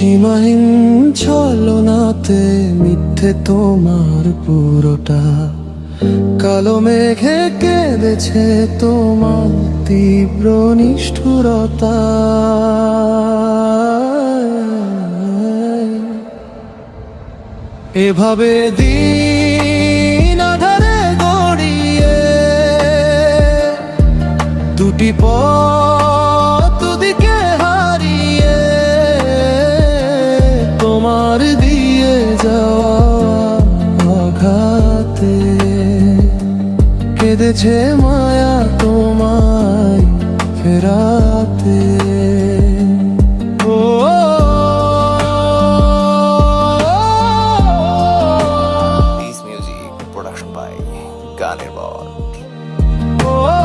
সীমাহীন ছলনাতে মিথ্যে তোমার পুরোটা। কালো মেঘে কেঁদেছে তোমার তীব্র নিষ্ঠুরতা। এভাবে দিন তোমার দিয়ে যাওয়া আঘাতে। কেঁদেছে মায়া তোমায় ফেরাতে। বল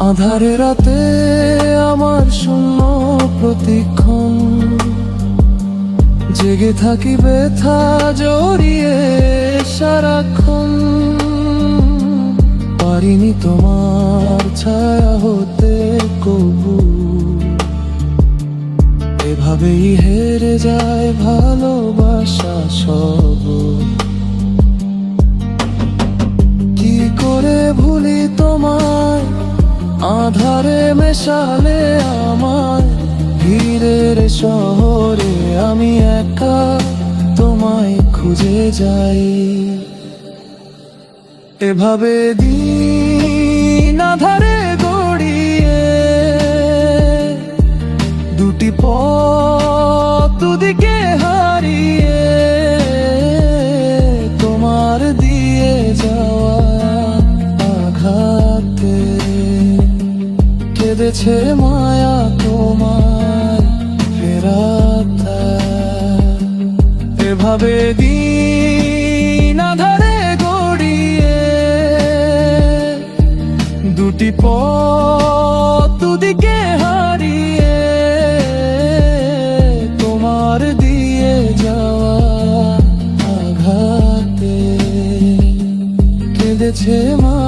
আধারে রাতে আমার শূন্য প্রতিক্ষণ। জেগে থাকি ব্যথা জড়িয়ে সারাক্ষণ। পারিনি তোমার ছায়া হতে কবু। এভাবেই হেরে যায় ভালোবাসা সব। কি করে ভুলি তোমায়? আধারে মেশালে আমার ভিড়ের শহরে আমি একা তোমায় খুঁজে যাই। এভাবে দিন বেঁধেছে মায়া তোমার ফেরাতা। এভাবে দিন আধারে গড়িয়ে দুটি পথ দুদিকে হারিয়ে তোমার দিয়ে যাওয়া আঘাতে। কেঁদেছে মা